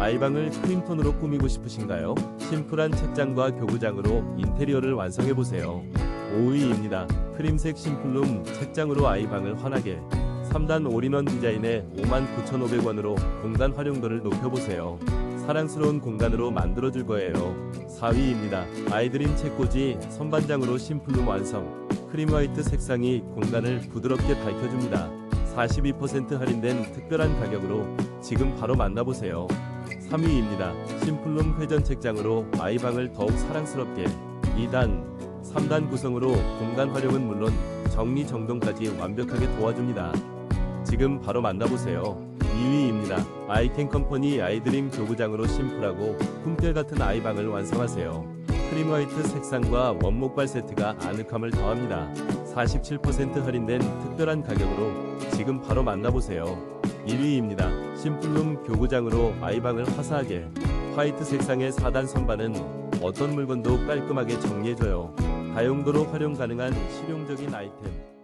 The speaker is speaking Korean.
아이방을 크림톤으로 꾸미고 싶으신가요? 심플한 책장과 교구장으로 인테리어를 완성해보세요. 5위입니다. 크림색 심플룸 책장으로 아이방을 환하게 3단 올인원 디자인에 59,500원으로 공간 활용도를 높여보세요. 사랑스러운 공간으로 만들어줄 거예요. 4위입니다. 아이드림 책꽂이 선반장으로 심플룸 완성. 크림 화이트 색상이 공간을 부드럽게 밝혀줍니다. 42% 할인된 특별한 가격으로 지금 바로 만나보세요. 3위입니다. 심플룸 회전 책장으로 아이방을 더욱 사랑스럽게 2단, 3단 구성으로 공간 활용은 물론 정리 정돈까지 완벽하게 도와줍니다. 지금 바로 만나보세요. 2위입니다. 아이템 컴퍼니 아이드림 교구장으로 심플하고 꿈결 같은 아이방을 완성하세요. 크림 화이트 색상과 원목발 세트가 아늑함을 더합니다. 47% 할인된 특별한 가격으로 지금 바로 만나보세요. 1위입니다. 심플룸 교구장으로 아이방을 화사하게 화이트 색상의 4단 선반은 어떤 물건도 깔끔하게 정리해줘요. 다용도로 활용 가능한 실용적인 아이템.